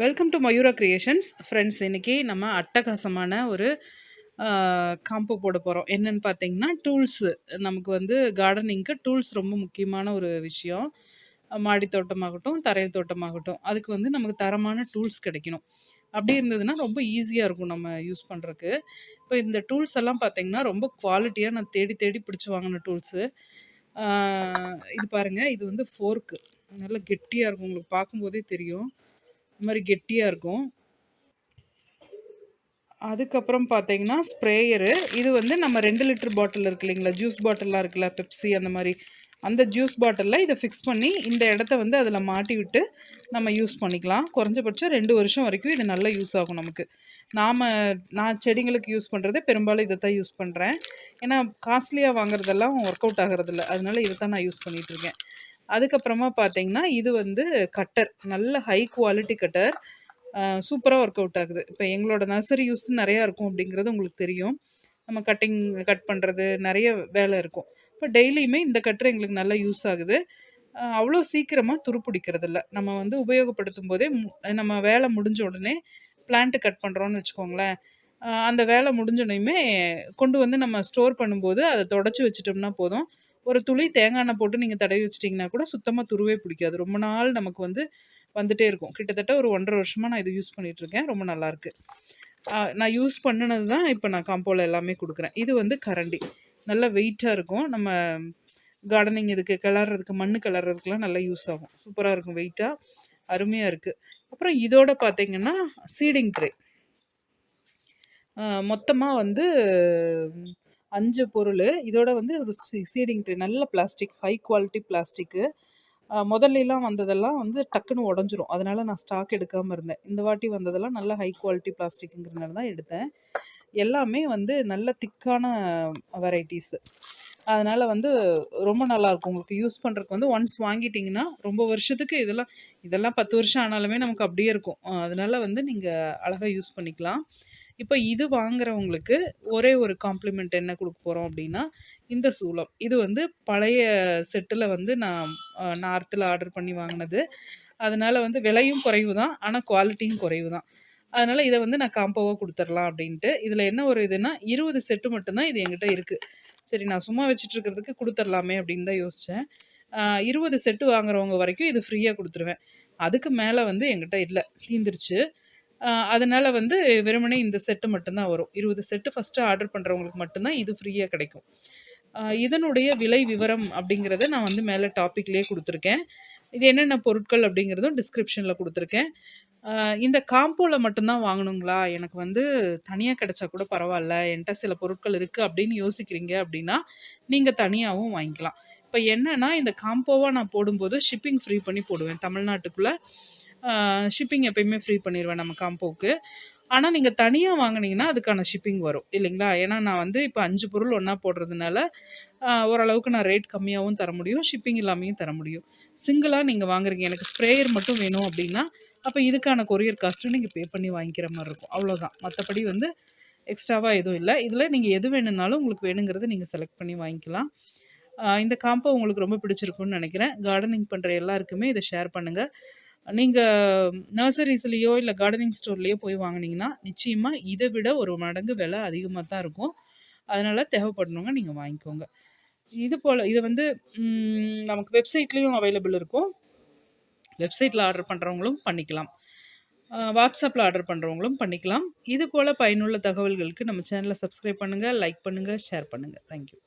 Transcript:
Welcome to Mayura creations friends இன்றைக்கி நம்ம அட்டகாசமான ஒரு காம்போ போட போகிறோம் என்னென்னு பார்த்தீங்கன்னா டூல்ஸு நமக்கு வந்து கார்டனிங்க்கு டூல்ஸ் ரொம்ப முக்கியமான ஒரு விஷயம். மாடி தோட்டமாகட்டும் தரை தோட்டமாகட்டும் அதுக்கு வந்து நமக்கு தரமான டூல்ஸ் கிடைக்கணும். அப்படி இருந்ததுன்னா ரொம்ப ஈஸியாக இருக்கும் நம்ம யூஸ் பண்ணுறக்கு இப்போ இந்த டூல்ஸ் எல்லாம் பார்த்தீங்கன்னா ரொம்ப குவாலிட்டியாக நான் தேடி தேடி பிடிச்சி வாங்கின டூல்ஸு இது பாருங்கள் இது வந்து ஃபோர்க்கு நல்லா கெட்டியாக இருக்கும். உங்களுக்கு பார்க்கும்போதே தெரியும். இது மாதிரி கெட்டியாக இருக்கும். அதுக்கப்புறம் பார்த்தீங்கன்னா ஸ்ப்ரேயரு. இது வந்து நம்ம ரெண்டு லிட்டர் பாட்டில் இருக்கு இல்லைங்களா? ஜூஸ் பாட்டில்லாம் இருக்குல்ல பெப்சி அந்த மாதிரி. அந்த ஜூஸ் பாட்டிலில் இதை ஃபிக்ஸ் பண்ணி இந்த இடத்த வந்து அதில் மாட்டி விட்டு நம்ம யூஸ் பண்ணிக்கலாம். குறைஞ்சபட்சம் ரெண்டு வருஷம் வரைக்கும் இது நல்லா யூஸ் ஆகும் நமக்கு. நாம் நான் செடிங்களுக்கு யூஸ் பண்ணுறதே பெரும்பாலும் இதை தான் யூஸ் பண்ணுறேன் ஏன்னா காஸ்ட்லியாக வாங்குறதெல்லாம் ஒர்க் அவுட் ஆகிறதில்ல. அதனால இதை தான் நான் யூஸ் பண்ணிகிட்ருக்கேன் அதுக்கப்புறமா பார்த்தீங்கன்னா இது வந்து கட்டர் நல்ல ஹை குவாலிட்டி கட்டர் சூப்பராக ஒர்க் அவுட் ஆகுது. இப்போ எங்களோட நர்சரி யூஸ் நிறையா இருக்கும் அப்படிங்கிறது உங்களுக்கு தெரியும். நம்ம கட்டிங் கட் பண்ணுறது நிறைய வேலை இருக்கும். இப்போ டெய்லியுமே இந்த கட்டர் எங்களுக்கு நல்லா யூஸ் ஆகுது. அவ்வளோ சீக்கிரமாக துருப்பிடிக்கிறது இல்லை. நம்ம வந்து உபயோகப்படுத்தும் போதே நம்ம வேலை முடிஞ்ச உடனே பிளான்ட்டு கட் பண்ணுறோன்னு வச்சுக்கோங்களேன். அந்த வேலை முடிஞ்சோடனையுமே கொண்டு வந்து நம்ம ஸ்டோர் பண்ணும்போது அதை தொடச்சி வச்சிட்டோம்னா போதும். ஒரு துளி தேங்காய் எண்ணெய் போட்டு நீங்கள் தடவி வச்சிட்டிங்கன்னா கூட சுத்தமாக துருவே பிடிக்காது. ரொம்ப நாள் நமக்கு வந்து வந்துகிட்டே இருக்கும். கிட்டத்தட்ட ஒரு ஒன்றரை வருஷமாக நான் இது யூஸ் பண்ணிகிட்ருக்கேன் ரொம்ப நல்லாயிருக்கு நான் யூஸ் பண்ணினது தான் இப்போ நான் காம்போவில் எல்லாமே கொடுக்குறேன். இது வந்து கரண்டி. நல்லா வெயிட்டாக இருக்கும். நம்ம கார்டனிங் இதுக்கு கிளறதுக்கு மண் கிளறதுக்குலாம் நல்லா யூஸ் ஆகும். சூப்பராக இருக்கும் வெயிட்டாக அருமையாக இருக்குது அப்புறம் இதோட பார்த்தீங்கன்னா சீடிங் ட்ரே மொத்தமாக வந்து அஞ்சு பொருள். இதோட வந்து ஒரு சீடிங் ட்ரே நல்ல பிளாஸ்டிக் ஹை குவாலிட்டி பிளாஸ்டிக்கு முதல்லலாம் வந்ததெல்லாம் வந்து டக்குன்னு உடஞ்சிரும். அதனால் நான் ஸ்டாக் எடுக்காமல் இருந்தேன். இந்த வாட்டி வந்ததெல்லாம் நல்ல ஹை குவாலிட்டி பிளாஸ்டிக்குங்கிறனால தான் எடுத்தேன். எல்லாமே வந்து நல்ல திக்கான வெரைட்டிஸு அதனால் வந்து ரொம்ப நல்லாயிருக்கும் உங்களுக்கு யூஸ் பண்ணுறதுக்கு வந்து ஒன்ஸ் வாங்கிட்டிங்கன்னா ரொம்ப வருஷத்துக்கு இதெல்லாம் இதெல்லாம் பத்து வருஷம் ஆனாலுமே நமக்கு அப்படியே இருக்கும். அதனால் வந்து நீங்கள் அழகாக யூஸ் பண்ணிக்கலாம். இப்போ இது வாங்குறவங்களுக்கு ஒரே ஒரு காம்ப்ளிமெண்ட் என்ன கொடுக்க போகிறோம் அப்படின்னா இந்த சூளம். இது வந்து பழைய செட்டில் வந்து நான் நார்த்தில் ஆர்டர் பண்ணி வாங்கினது. அதனால் வந்து விலையும் குறைவு தான் ஆனால் குவாலிட்டியும் குறைவு தான் அதனால் இதை வந்து நான் காம்போவாக கொடுத்துர்லாம் அப்படின்ட்டு இதில் என்ன ஒரு இதுனா இருபது செட்டு மட்டும்தான் இது எங்கிட்ட இருக்குது சரி நான் சும்மா வச்சுட்ருக்கிறதுக்கு கொடுத்துர்லாமே அப்படின்னு தான் யோசித்தேன் இருபது செட்டு வாங்குறவங்க வரைக்கும் இது ஃப்ரீயாக கொடுத்துருவேன். அதுக்கு மேலே வந்து என்கிட்ட இல்லை. தீந்துருச்சு. அதனால் வந்து வெறுமனே இந்த செட்டு மட்டும்தான் வரும். இருபது செட்டு ஃபஸ்ட்டு ஆர்டர் பண்ணுறவங்களுக்கு மட்டும்தான் இது ஃப்ரீயாக கிடைக்கும். இதனுடைய விலை விவரம் அப்படிங்கிறத நான் வந்து மேலே டாப்பிக்லேயே கொடுத்துருக்கேன். இது என்னென்ன பொருட்கள் அப்படிங்கிறதும் டிஸ்கிரிப்ஷனில் கொடுத்துருக்கேன். இந்த காம்போவில் மட்டும்தான் வாங்கணுங்களா? எனக்கு வந்து தனியாக கிடைச்சா கூட பரவாயில்ல. என்கிட்ட சில பொருட்கள் இருக்குது அப்படின்னு யோசிக்கிறீங்க அப்படின்னா நீங்கள் தனியாகவும் வாங்கிக்கலாம். இப்போ என்னென்னா இந்த காம்போவாக நான் போடும்போது ஷிப்பிங் ஃப்ரீ பண்ணி போடுவேன் தமிழ்நாட்டுக்குள்ளே. ஷிப்பிங் எப்பயுமே ஃப்ரீ பண்ணிடுவேன் நம்ம காம்போவுக்கு ஆனால் நீங்கள் தனியாக வாங்கினீங்கன்னா அதுக்கான ஷிப்பிங் வரும். இல்லைங்களா? ஏன்னா நான் வந்து இப்போ அஞ்சு பொருள் ஒன்றா போடுறதுனால ஓரளவுக்கு நான் ரேட் கம்மியாகவும் தர முடியும் ஷிப்பிங் இல்லாமையும் தர முடியும். சிங்கிளாக நீங்கள் வாங்குறீங்க. எனக்கு ஸ்ப்ரேயர் மட்டும் வேணும் அப்படின்னா அப்போ இதுக்கான கொரியர் காஸ்ட்டு நீங்கள் பே பண்ணி வாங்கிக்கிற மாதிரி இருக்கும். அவ்வளோதான் மற்றபடி வந்து எக்ஸ்ட்ராவாக எதுவும் இல்லை. இதில் நீங்கள் எது வேணும்னாலும் உங்களுக்கு வேணுங்கிறத நீங்கள் செலக்ட் பண்ணி வாங்கிக்கலாம். இந்த காம்போ உங்களுக்கு ரொம்ப பிடிச்சிருக்குன்னு நினைக்கிறேன். கார்டனிங் பண்ணுற எல்லாருக்குமே இதை ஷேர் பண்ணுங்கள் நீங்கள் நர்சரிஸ்லேயோ இல்லை கார்டனிங் ஸ்டோர்லேயோ போய் வாங்கினீங்கன்னா நிச்சயமாக இதை விட ஒரு மடங்கு விலை அதிகமாக தான் இருக்கும். அதனால் தேவைப்படணுங்க நீங்கள் வாங்கிக்கோங்க. இது போல் இது வந்து நமக்கு வெப்சைட்லேயும் அவைலபிள் இருக்கும். வெப்சைட்டில் ஆர்டர் பண்ணுறவங்களும் பண்ணிக்கலாம். வாட்ஸ்அப்பில் ஆர்டர் பண்ணுறவங்களும் பண்ணிக்கலாம். இது போல் பயனுள்ள தகவல்களுக்கு நம்ம சேனலை சப்ஸ்கிரைப் பண்ணுங்கள் லைக் பண்ணுங்கள் ஷேர் பண்ணுங்கள் தேங்க்யூ